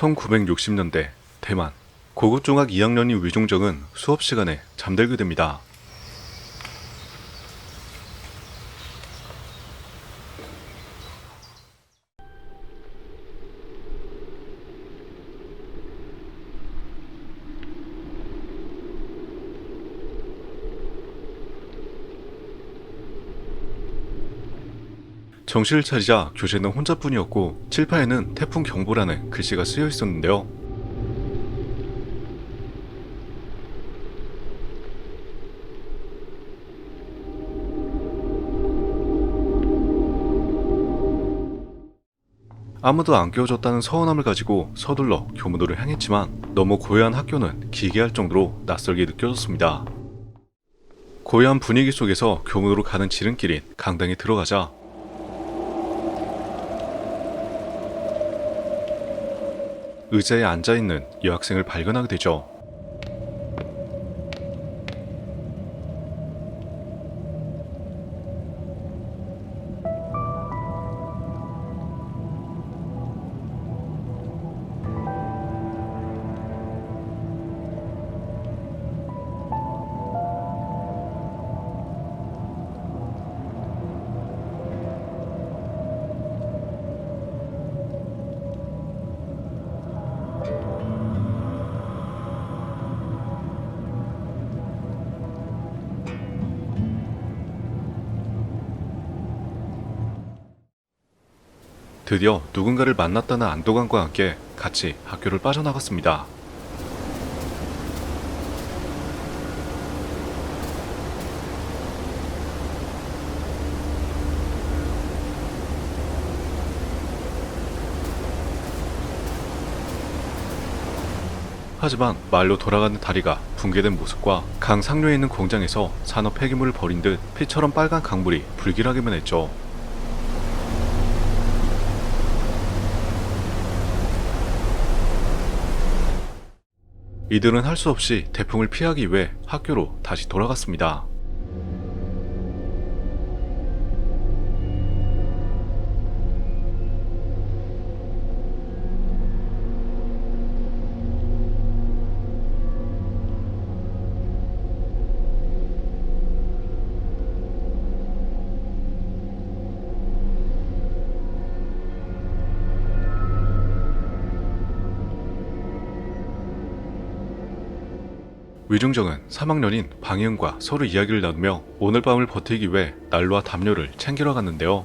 1960년대 대만 고급 중학 2학년인 위중정은 수업 시간에 잠들게 됩니다. 정신을 차리자 교재는 혼자뿐이었고 칠판에는 태풍 경보라는 글씨가 쓰여 있었는데요. 아무도 안 깨워줬다는 서운함을 가지고 서둘러 교무도를 향했지만 너무 고요한 학교는 기괴할 정도로 낯설게 느껴졌습니다. 고요한 분위기 속에서 교무도로 가는 지름길인 강당에 들어가자 의자에 앉아 있는 여학생을 발견하게 되죠. 드디어 누군가를 만났다는 안도감과 함께 같이 학교를 빠져나갔습니다. 하지만 말로 돌아가는 다리가 붕괴된 모습과 강 상류에 있는 공장에서 산업 폐기물을 버린 듯 피처럼 빨간 강물이 불길하게만 했죠. 이들은 할 수 없이 태풍을 피하기 위해 학교로 다시 돌아갔습니다. 위중정은 3학년인 방희은과 서로 이야기를 나누며 오늘 밤을 버티기 위해 난로와 담요를 챙기러 갔는데요.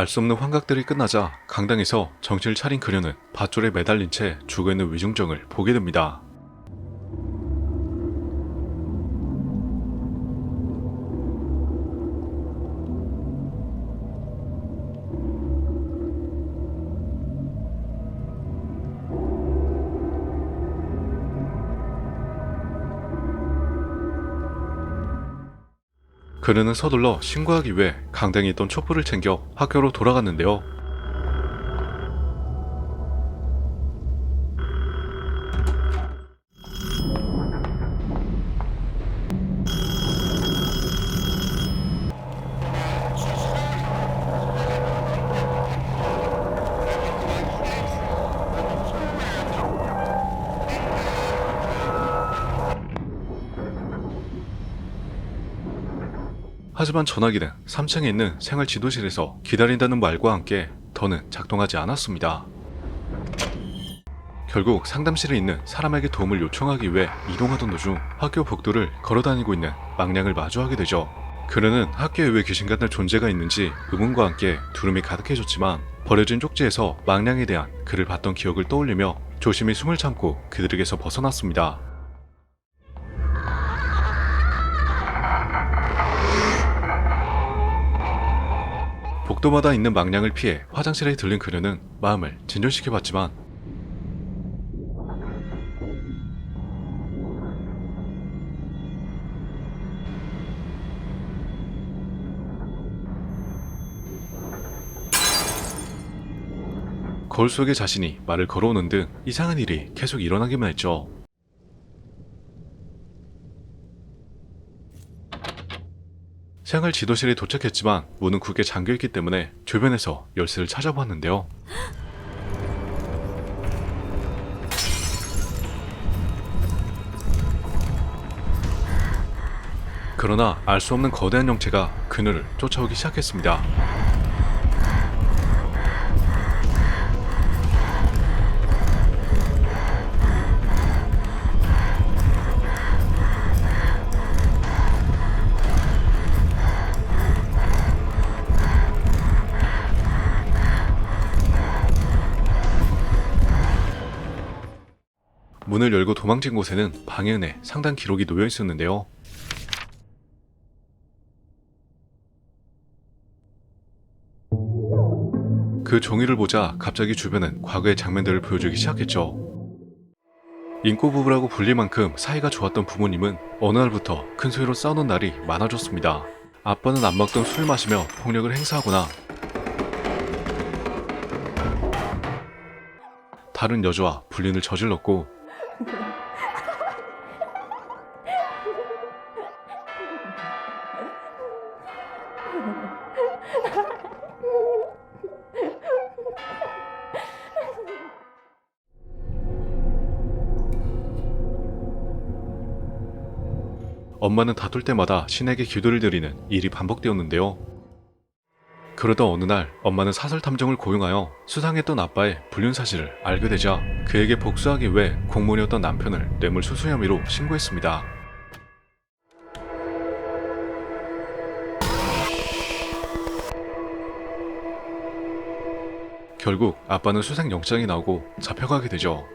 알 수 없는 환각들이 끝나자 강당에서 정신을 차린 그녀는 밧줄에 매달린 채 죽어 있는 위중정을 보게 됩니다. 그녀는 서둘러 신고하기 위해 강당에 있던 촛불을 챙겨 학교로 돌아갔는데요. 하지만 전화기는 3층에 있는 생활 지도실에서 기다린다는 말과 함께 더는 작동하지 않았습니다. 결국 상담실에 있는 사람에게 도움을 요청하기 위해 이동하던 도중 학교 복도를 걸어다니고 있는 망량을 마주하게 되죠. 그녀는 학교에 왜 귀신 같은 존재가 있는지 의문과 함께 두름이 가득해졌지만 버려진 쪽지에서 망량에 대한 글을 봤던 기억을 떠올리며 조심히 숨을 참고 그들에게서 벗어났습니다. 복도마다 있는 망량을 피해 화장실에 들른 그녀는 마음을 진정시켜봤지만 거울 속의 자신이 말을 걸어오는 등 이상한 일이 계속 일어나기만 했죠. 생활 지도실에 도착했지만 문은 굳게 잠겨있기 때문에 주변에서 열쇠를 찾아보았는데요. 그러나 알 수 없는 거대한 형체가 그녀를 쫓아오기 시작했습니다. 문을 열고 도망친 곳에는 은에 상당 기록이 놓여 있었는데요. 그 종이를 보자 갑자기 주변은 과거의 장면들을 보여주기 시작했죠. 인꼬 부부라고 불릴 만큼 사이가 좋았던 부모님은 어느 날부터 큰 소리로 싸우는 날이 많아졌습니다. 아빠는 안 먹던 술 마시며 폭력을 행사하거나 다른 여자와 불륜을 저질렀고 엄마는 다툴 때마다 신에게 기도를 드리는 일이 반복되었는데요. 그러다 어느 날 엄마는 사설 탐정을 고용하여 수상했던 아빠의 불륜 사실을 알게 되자 그에게 복수하기 위해 공무원이었던 남편을 뇌물 수수 혐의로 신고했습니다. 결국 아빠는 수색 영장이 나오고 잡혀가게 되죠.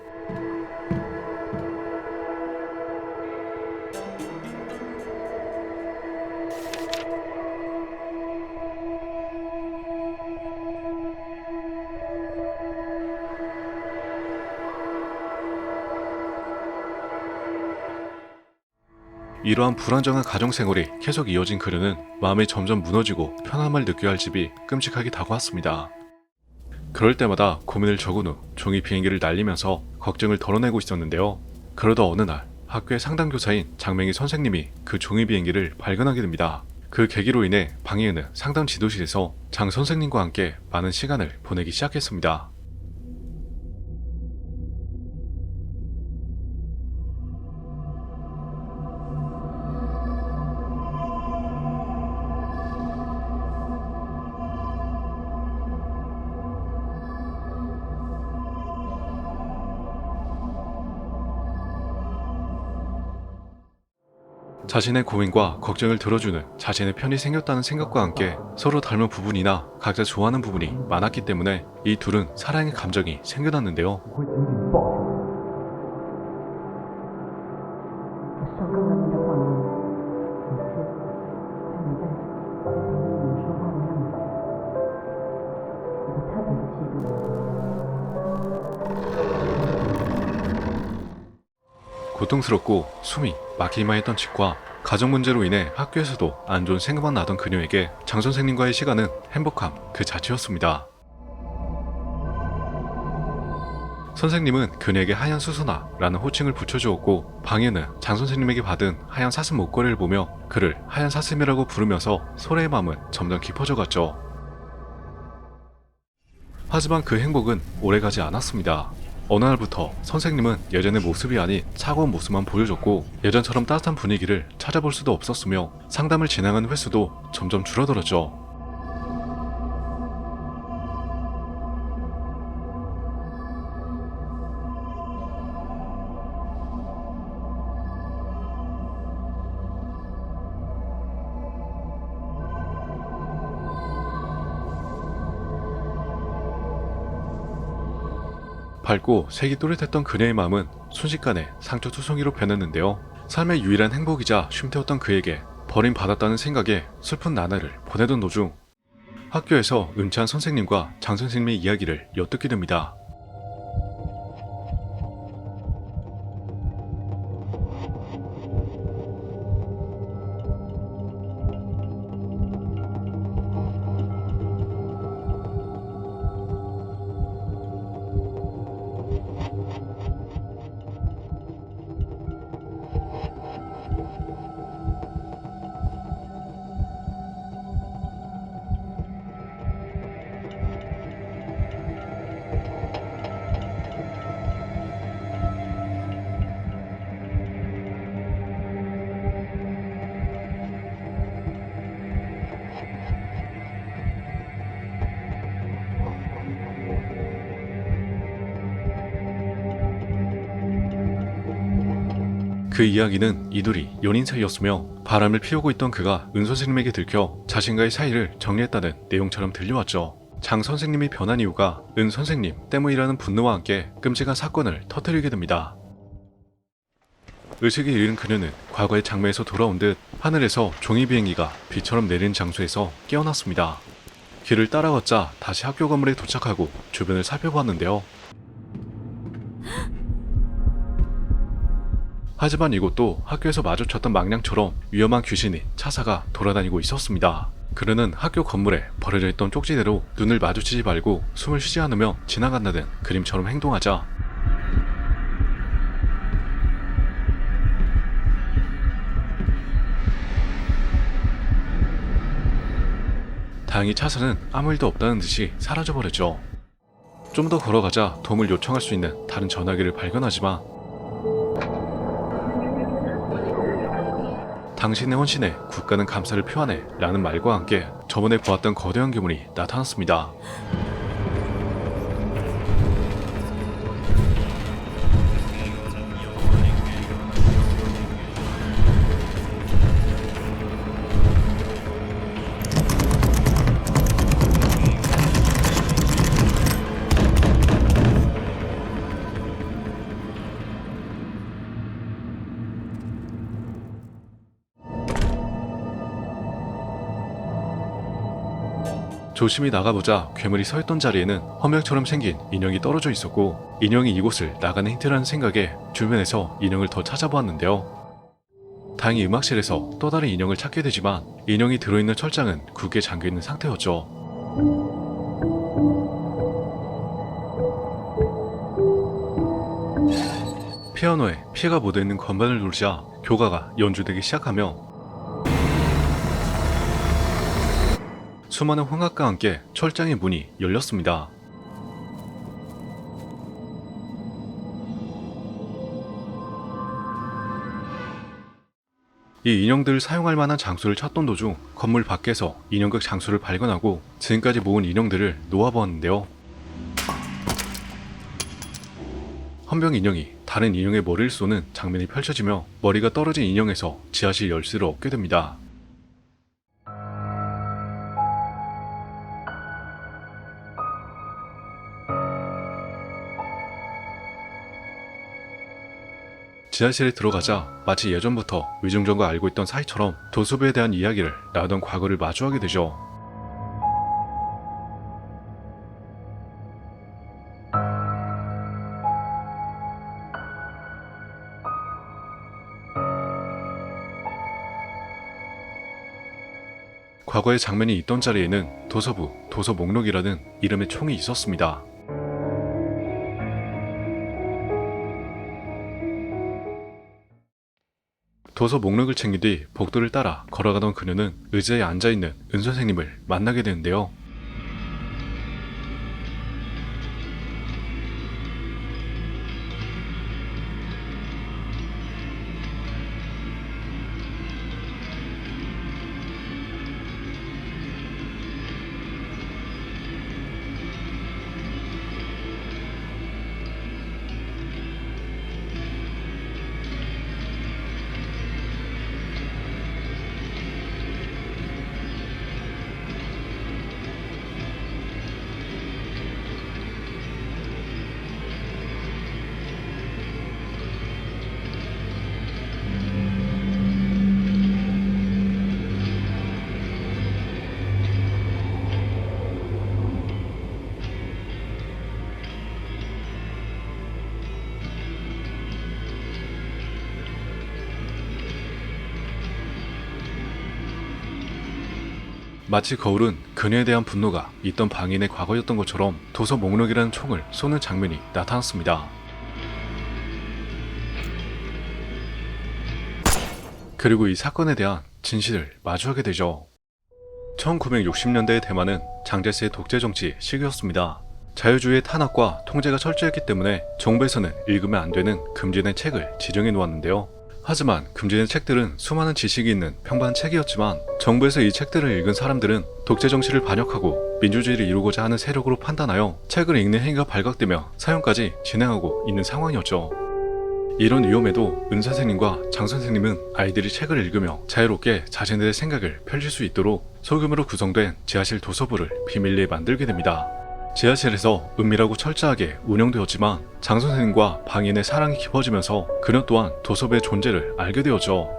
이러한 불안정한 가정 생활이 계속 이어진 그녀는 마음이 점점 무너지고 편함을 느껴야 할 집이 끔찍하게 다가왔습니다. 그럴 때마다 고민을 적은 후 종이 비행기를 날리면서 걱정을 덜어내고 있었는데요. 그러다 어느 날 학교의 상담교사인 장맹희 선생님이 그 종이 비행기를 발견하게 됩니다. 그 계기로 인해 방혜은은 상담 지도실에서 장 선생님과 함께 많은 시간을 보내기 시작했습니다. 자신의 고민과 걱정을 들어주는 자신의 편이 생겼다는 생각과 함께 서로 닮은 부분이나 각자 좋아하는 부분이 많았기 때문에 이 둘은 사랑의 감정이 생겨났는데요. 고통스럽고 숨이 막히기만 했던 집과 가정 문제로 인해 학교에서도 안 좋은 생각만 나던 그녀에게 장 선생님과의 시간은 행복함 그 자체였습니다. 선생님은 그녀에게 하얀 수선화라는 호칭을 붙여주었고 방에는 장 선생님에게 받은 하얀 사슴 목걸이를 보며 그를 하얀 사슴이라고 부르면서 소래의 마음은 점점 깊어져 갔죠. 하지만 그 행복은 오래가지 않았습니다. 어느 날부터 선생님은 예전의 모습이 아닌 차가운 모습만 보여줬고 예전처럼 따뜻한 분위기를 찾아볼 수도 없었으며 상담을 진행하는 횟수도 점점 줄어들었죠. 밝고 색이 또렷했던 그녀의 마음은 순식간에 상처투성이로 변했는데요. 삶의 유일한 행복이자 쉼터였던 그에게 버림받았다는 생각에 슬픈 나날을 보내던 도중 학교에서 은퇴한 선생님과 장 선생님의 이야기를 엿듣게 됩니다. 그 이야기는 이둘이 연인 사이였으며 바람을 피우고 있던 그가 은 선생님에게 들켜 자신과의 사이를 정리했다는 내용처럼 들려왔죠. 장 선생님이 변한 이유가 은 선생님 때문이라는 분노와 함께 끔찍한 사건을 터뜨리게 됩니다. 의식을 잃은 그녀는 과거의 장면에서 돌아온 듯 하늘에서 종이 비행기가 비처럼 내리는 장소에서 깨어났습니다. 길을 따라갔자 다시 학교 건물에 도착하고 주변을 살펴보았는데요. 하지만 이곳도 학교에서 마주쳤던 망냥처럼 위험한 귀신이 차사가 돌아다니고 있었습니다. 그는 학교 건물에 버려져 있던 쪽지대로 눈을 마주치지 말고 숨을 쉬지 않으며 지나간다는 그림처럼 행동하자 다행히 차사는 아무 일도 없다는 듯이 사라져버렸죠. 좀 더 걸어가자 도움을 요청할 수 있는 다른 전화기를 발견하지만 당신의 헌신에 국가는 감사를 표하네 라는 말과 함께 저번에 보았던 거대한 괴물이 나타났습니다. 조심히 나가보자 괴물이 서 있던 자리에는 화면처럼 생긴 인형이 떨어져 있었고 인형이 이곳을 나가는 힌트라는 생각에 주변에서 인형을 더 찾아보았는데요. 다행히 음악실에서 또 다른 인형을 찾게 되지만 인형이 들어있는 철장은 굳게 잠겨있는 상태였죠. 피아노에 피가 묻어있는 건반을 누르자 교가가 연주되기 시작하며 수많은 홍학과 함께 철장의 문이 열렸습니다. 이 인형들을 사용할 만한 장소를 찾던 도중 건물 밖에서 인형극 장소를 발견하고 지금까지 모은 인형들을 놓아보았는데요. 헌병 인형이 다른 인형의 머리를 쏘는 장면이 펼쳐지며 머리가 떨어진 인형에서 지하실 열쇠를 얻게 됩니다. 지하실에 들어가자 마치 예전부터 위중전과 알고 있던 사이처럼 도수부에 대한 이야기를 나누던 과거를 마주하게 되죠. 과거의 장면이 있던 자리에는 도서부, 도서 목록이라는 이름의 총이 있었습니다. 도서 목록을 챙긴 뒤 복도를 따라 걸어가던 그녀는 의자에 앉아있는 은 선생님을 만나게 되는데요. 마치 거울은 그녀에 대한 분노가 있던 방인의 과거였던 것처럼 도서 목록이라는 총을 쏘는 장면이 나타났습니다. 그리고 이 사건에 대한 진실을 마주하게 되죠. 1960년대의 대만은 장제스의 독재 정치 시기였습니다. 자유주의의 탄압과 통제가 철저했기 때문에 정부에서는 읽으면 안 되는 금지된 책을 지정해 놓았는데요. 하지만 금지된 책들은 수많은 지식이 있는 평범한 책이었지만 정부에서 이 책들을 읽은 사람들은 독재 정치를 반역하고 민주주의를 이루고자 하는 세력으로 판단하여 책을 읽는 행위가 발각되며 사용까지 진행하고 있는 상황이었죠. 이런 위험에도 은 선생님과 장 선생님은 아이들이 책을 읽으며 자유롭게 자신들의 생각을 펼칠 수 있도록 소규모로 구성된 지하실 도서부를 비밀리에 만들게 됩니다. 지하실에서 은밀하고 철저하게 운영되었지만 장 선생님과 방인의 사랑이 깊어지면서 그녀 또한 도서부의 존재를 알게 되었죠.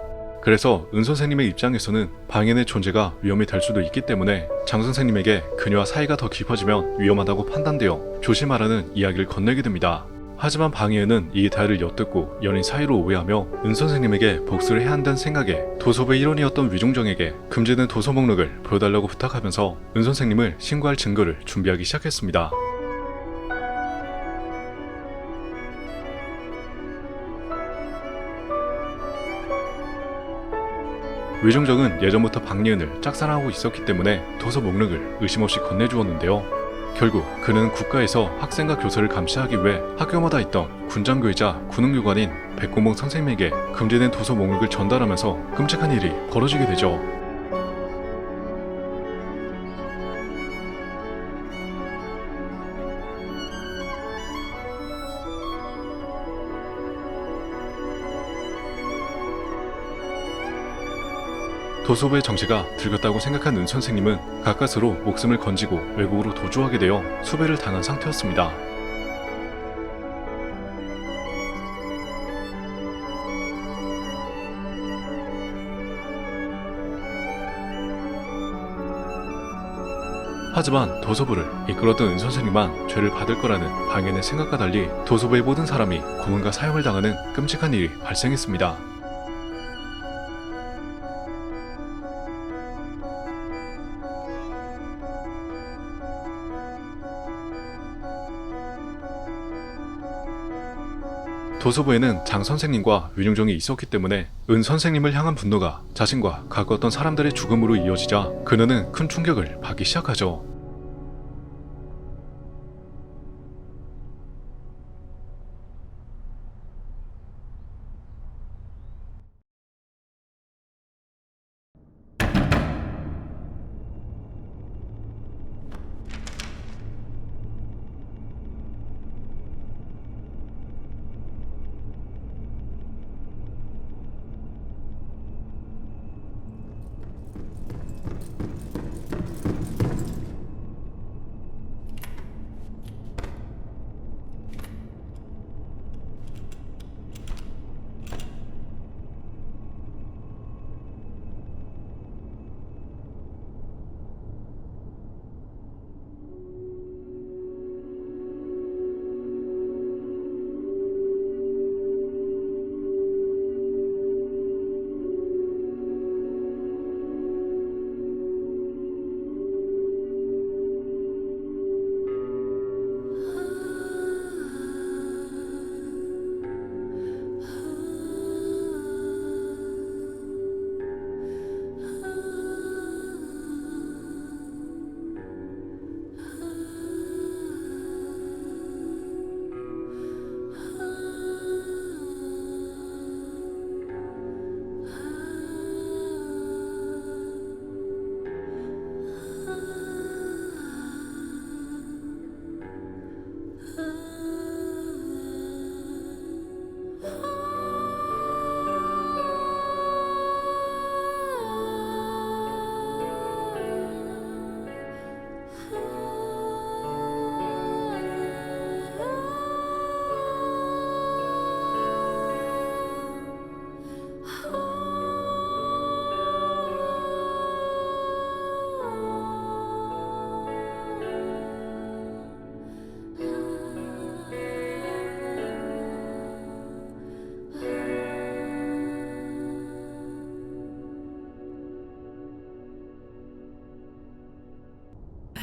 그래서 은 선생님의 입장에서는 방인의 존재가 위험이 될 수도 있기 때문에 장 선생님에게 그녀와 사이가 더 깊어지면 위험하다고 판단되어 조심하라는 이야기를 건네게 됩니다. 하지만 방해은은 이 대화를 엿듣고 연인 사이로 오해하며 은 선생님에게 복수를 해야 한다는 생각에 도서부의 일원이었던 위중정에게 금지된 도서 목록을 보여달라고 부탁하면서 은 선생님을 신고할 증거를 준비하기 시작했습니다. 위중정은 예전부터 박예은을 짝사랑하고 있었기 때문에 도서 목록을 의심 없이 건네주었는데요. 결국 그는 국가에서 학생과 교사를 감시하기 위해 학교마다 있던 군장교이자 군웅교관인 백공봉 선생님에게 금지된 도서 목록을 전달하면서 끔찍한 일이 벌어지게 되죠. 도서부의 정체가 들켰다고 생각한 은 선생님은 가까스로 목숨을 건지고 외국으로 도주하게 되어 수배를 당한 상태였습니다. 하지만 도서부를 이끌었던 은 선생님만 죄를 받을 거라는 방해의 생각과 달리 도서부의 모든 사람이 고문과 사형을 당하는 끔찍한 일이 발생했습니다. 도서부에는 장 선생님과 윤용정이 있었기 때문에 은 선생님을 향한 분노가 자신과 가까웠던 사람들의 죽음으로 이어지자 그녀는 큰 충격을 받기 시작하죠.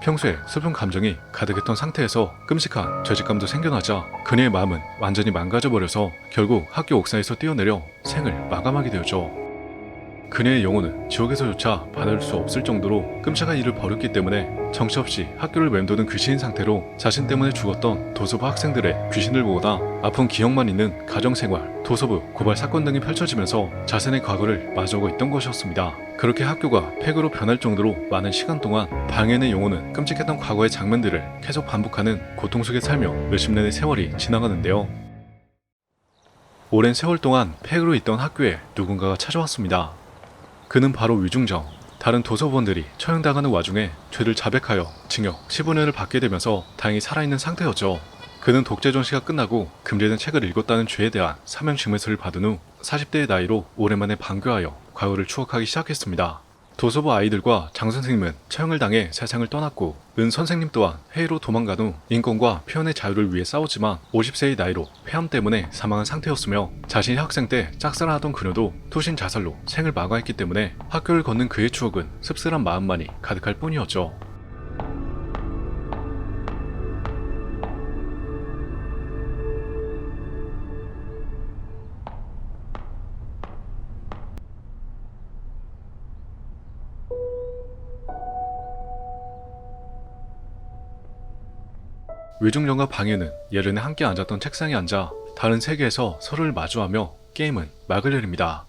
평소에 슬픈 감정이 가득했던 상태에서 끔찍한 죄책감도 생겨나자 그녀의 마음은 완전히 망가져버려서 결국 학교 옥상에서 뛰어내려 생을 마감하게 되었죠. 그녀의 영혼은 지옥에서조차 받아줄 수 없을 정도로 끔찍한 일을 벌였기 때문에 정처 없이 학교를 맴도는 귀신인 상태로 자신 때문에 죽었던 도서부 학생들의 귀신을 보거나 아픈 기억만 있는 가정생활, 도서부, 고발 사건 등이 펼쳐지면서 자신의 과거를 마주하고 있던 것이었습니다. 그렇게 학교가 폐교로 변할 정도로 많은 시간 동안 방해의 영혼은 끔찍했던 과거의 장면들을 계속 반복하는 고통 속에 살며 몇십 년의 세월이 지나가는데요. 오랜 세월 동안 폐교로 있던 학교에 누군가가 찾아왔습니다. 그는 바로 위중정. 다른 도서관들이 처형당하는 와중에 죄를 자백하여 징역 15년을 받게 되면서 다행히 살아있는 상태였죠. 그는 독재 전시가 끝나고 금지된 책을 읽었다는 죄에 대한 사명 증명서를 받은 후 40대의 나이로 오랜만에 반교하여 과거를 추억하기 시작했습니다. 도서부 아이들과 장 선생님은 처형을 당해 세상을 떠났고 은 선생님 또한 해외로 도망간 후 인권과 표현의 자유를 위해 싸웠지만 50세의 나이로 폐암 때문에 사망한 상태였으며 자신이 학생 때 짝사랑하던 그녀도 투신 자살로 생을 마감했기 때문에 학교를 걷는 그의 추억은 씁쓸한 마음만이 가득할 뿐이었죠. 외중령과 방해는 예전에 함께 앉았던 책상에 앉아 다른 세계에서 서로를 마주하며 게임은 막을 내립니다.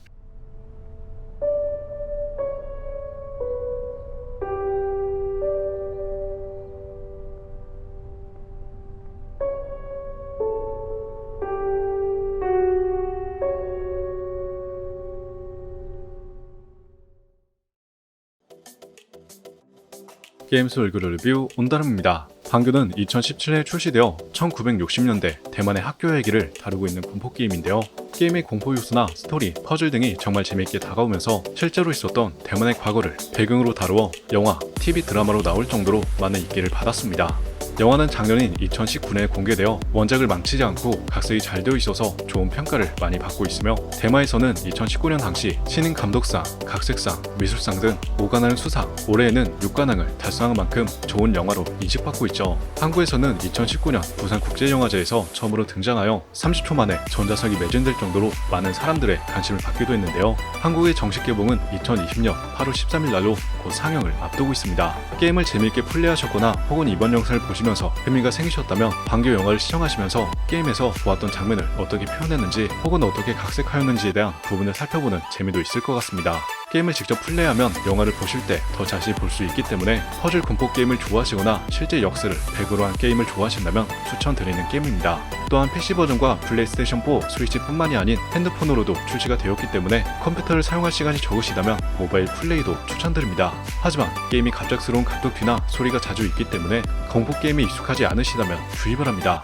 게임 스 얼굴 리뷰 온다름입니다. 방교는 2017년에 출시되어 1960년대 대만의 학교 얘기를 다루고 있는 공포 게임인데요. 게임의 공포 요소나 스토리, 퍼즐 등이 정말 재미있게 다가오면서 실제로 있었던 대만의 과거를 배경으로 다루어 영화, TV 드라마로 나올 정도로 많은 인기를 받았습니다. 영화는 작년인 2019년에 공개되어 원작을 망치지 않고 각색이 잘 되어 있어서 좋은 평가를 많이 받고 있으며 대마에서는 2019년 당시 신인 감독상, 각색상, 미술상 등 5관왕을 수상, 올해에는 6관왕을 달성한 만큼 좋은 영화로 인식받고 있죠. 한국에서는 2019년 부산국제영화제에서 처음으로 등장하여 30초 만에 전자석이 매진될 정도로 많은 사람들의 관심을 받기도 했는데요. 한국의 정식 개봉은 2020년 8월 13일 날로 곧 상영을 앞두고 있습니다. 게임을 재미있게 플레이하셨거나 혹은 이번 영상을 보시 면서 흥미가 생기셨다면 방교 영화를 시청하시면서 게임에서 보았던 장면을 어떻게 표현했는지 혹은 어떻게 각색하였는지에 대한 부분을 살펴보는 재미도 있을 것 같습니다. 게임을 직접 플레이하면 영화를 보실 때 더 자세히 볼 수 있기 때문에 퍼즐 공포 게임을 좋아하시거나 실제 역사를 배그로 한 게임을 좋아하신다면 추천드리는 게임입니다. 또한 PC 버전과 플레이스테이션 4, 스위치뿐만이 아닌 핸드폰으로도 출시가 되었기 때문에 컴퓨터를 사용할 시간이 적으시다면 모바일 플레이도 추천드립니다. 하지만 게임이 갑작스러운 각도키나 소리가 자주 있기 때문에 공포 게임에 익숙하지 않으시다면 주의 바랍니다.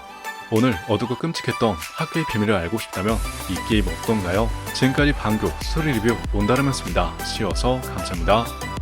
오늘 어둡고 끔찍했던 학교의 비밀을 알고 싶다면 이 게임 어떤가요? 지금까지 방교 스토리 리뷰 온다르면습니다. 쉬어서 감사합니다.